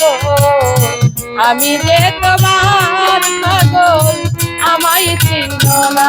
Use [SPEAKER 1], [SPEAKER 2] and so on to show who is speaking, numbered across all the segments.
[SPEAKER 1] গো আমি রে তোমার পাগল আমায় চিনো না।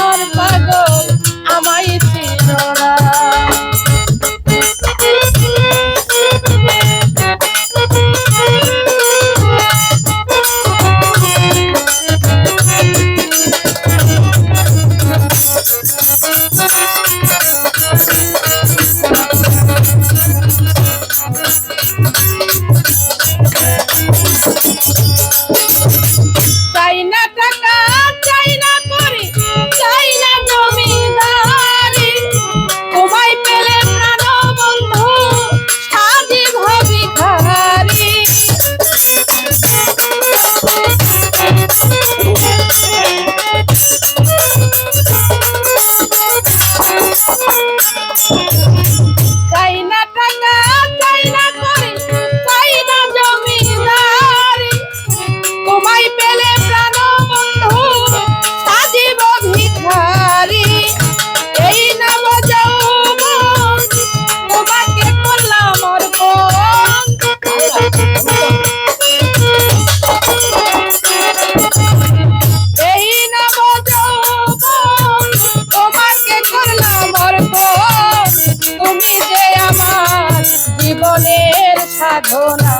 [SPEAKER 1] প্রেমের সাধনা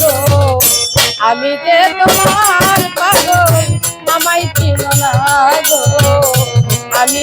[SPEAKER 1] গো। আমি যে তোমার পাগল আমায় চিনো না গো। আমি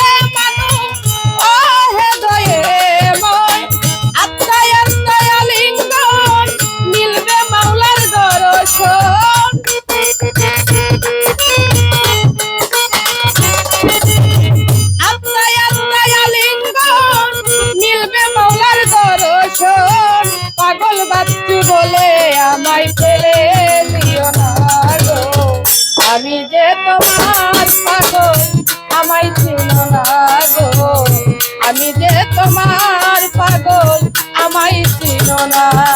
[SPEAKER 1] না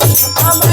[SPEAKER 1] পাগল